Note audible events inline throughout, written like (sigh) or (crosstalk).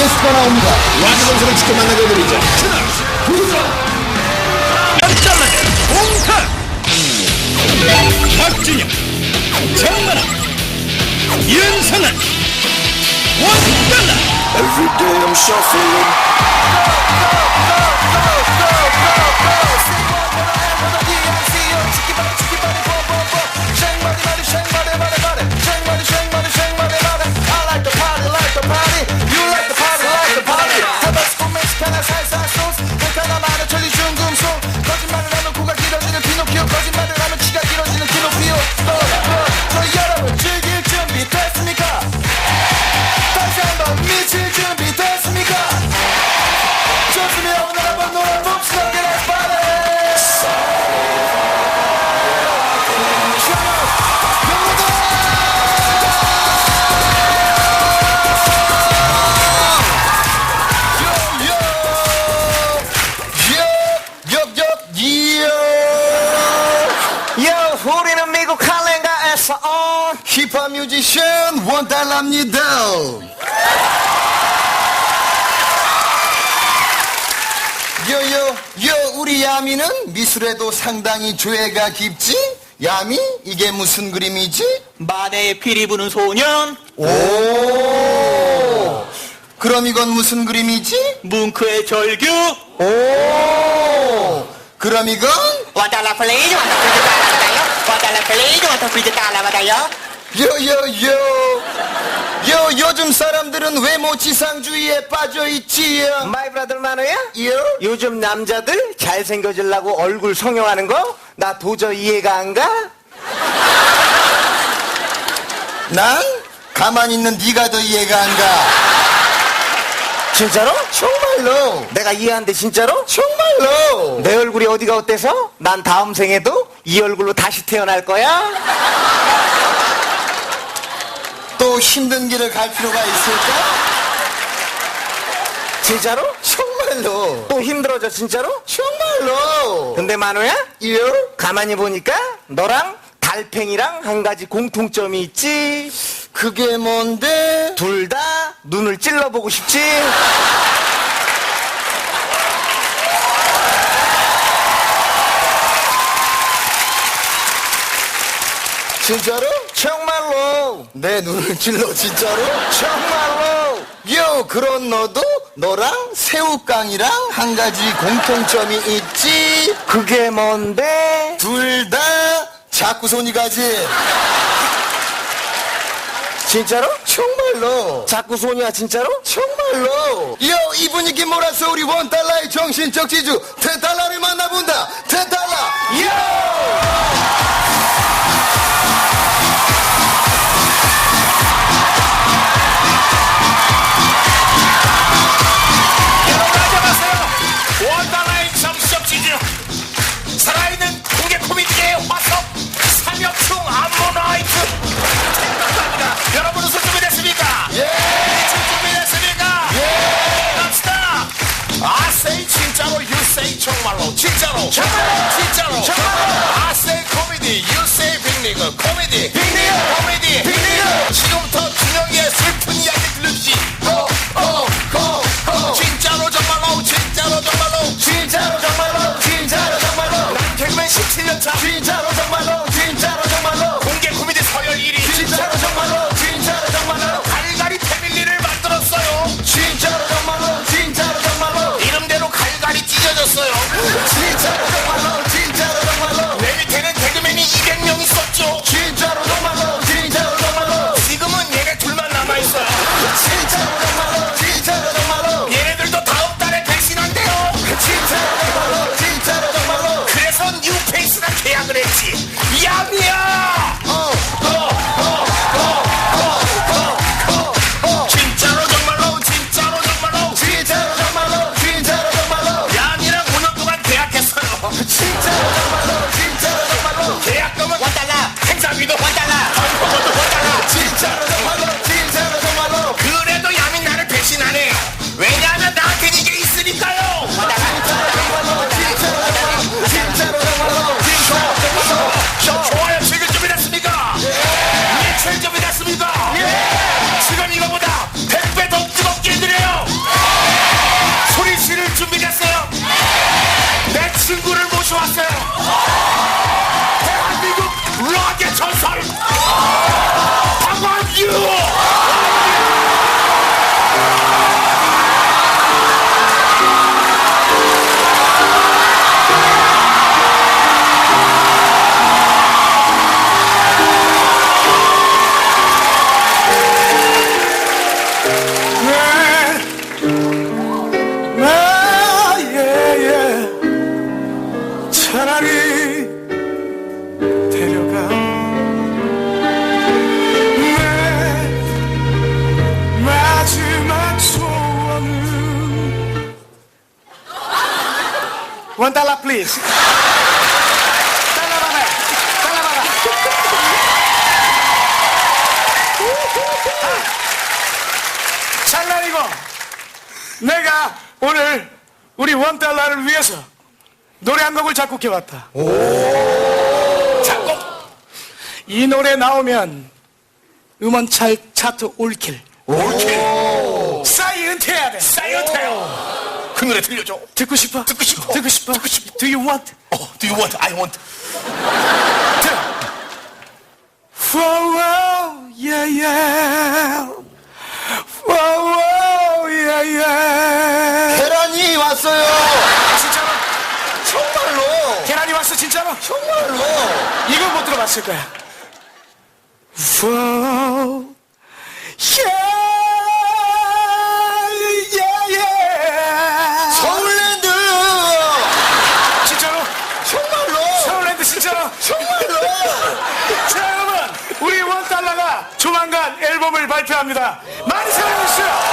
게스트가 나옵니다. 와주 선수를 직접 만나게 해드리죠. 연달라는 공탁 박진영 정만아 윤성은 원달라 Every day I'm shuffling. 거짓말을 힙합 뮤지션 원달랍니다. 요요 요 우리 야미는 미술에도 상당히 조예가 깊지? 야미 이게 무슨 그림이지? 만해에 피리 부는 소년 오 그럼 이건 무슨 그림이지? 뭉크의 절규 오 그럼 이건 와달라 플레이즈 와타 프리즈 따라와다요 와달라 플레이즈 와타 프리즈 따라와다요 요요요 요 요즘 사람들은 외모 지상주의에 빠져 있지 마이 브라더 만호야? 요 요즘 남자들 잘생겨지려고 얼굴 성형하는 거? 나 도저히 이해가 안 가? 난 가만히 있는 네가 더 이해가 안 가. 진짜로? 정말로. 내가 이해한데 진짜로? 정말로. 내 얼굴이 어디가 어때서? 난 다음 생에도 이 얼굴로 다시 태어날 거야? 또 힘든 길을 갈 필요가 있을까? 진짜로? 정말로. 또 힘들어져 진짜로? 정말로. 근데 만호야? 요? 가만히 보니까 너랑 달팽이랑 한 가지 공통점이 있지 그게 뭔데? 둘 다 눈을 찔러보고 싶지 진짜로? 정말로 내 눈을 찔러 진짜로? 정말로 요 그런 너도 너랑 새우깡이랑 한 가지 공통점이 있지. 그게 뭔데? 둘 다 자꾸 손이 가지. 진짜로? 정말로. 자꾸 소녀야 진짜로? 정말로 요 이 분위기 몰아서 우리 원달러의 정신적 지주 테달러를 만나본다 테달러 요 원 달러 플리즈. 달러 받아. 달러 받아. 아, 장난이고 내가 오늘 우리 원 달러를 위해서 노래 한 곡을 작곡해왔다. 작곡 이 노래 나오면 음원 차, 차트 올킬. 올킬 싸이 은퇴해야 돼. 사이언테요 그 노래 들려줘 듣고 싶어? 듣고 싶어. 듣고 싶어? 듣고 싶어. Do you want? 어 do you want I want Whoa, whoa, yeah, yeah. Whoa, whoa, yeah, yeah. 계란이 왔어요. 진짜로? 정말로. 계란이 왔어, 진짜로? 정말로. 이거 못 들어봤을 거야. Whoa, 많이 사랑해주세요.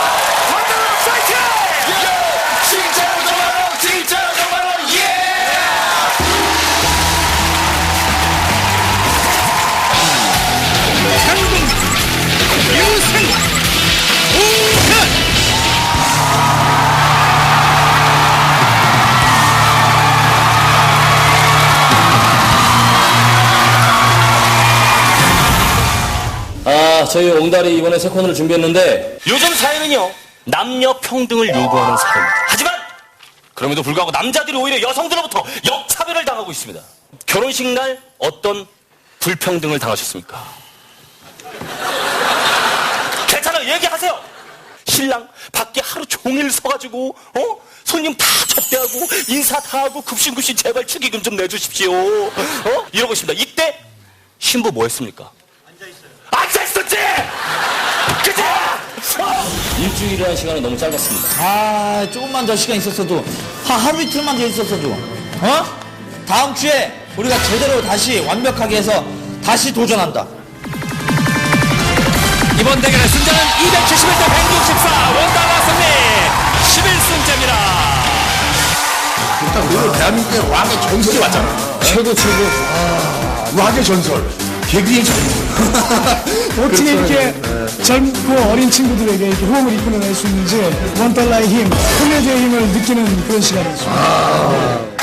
저희 옹달이 이번에 새 코너를 준비했는데 요즘 사회는요 남녀 평등을 요구하는 사회입니다. 하지만 그럼에도 불구하고 남자들이 오히려 여성들로부터 역차별을 당하고 있습니다. 결혼식 날 어떤 불평등을 당하셨습니까? (laughs) 괜찮아요 얘기하세요. 신랑 밖에 하루 종일 서가지고 어 손님 다 접대하고 인사 다 하고 급신급신 제발 축의금 좀 내주십시오. 어 이러고 있습니다. 이때 신부 뭐 했습니까? 앉아 있었지. 그치? 어? 일주일이라는 시간이 너무 짧았습니다. 아, 조금만 더 시간 있었어도, 한 하루 이틀만 더 있었어도, 어? 다음 주에 우리가 제대로 다시 완벽하게 해서 다시 도전한다. 이번 대결의 승자는 271대 164 원달러 승리 11승째입니다. 일단 오늘 대한민국의 왕의 전설이 왔잖아. 최고, 최고. 아, 왕의 전설. 전설. (laughs) 어떻게 이렇게 젊고 어린 친구들에게 이렇게 호흡을 이끌어낼 수 있는지 원달러의 힘, 코미디의 힘을 느끼는 그런 시간이죠.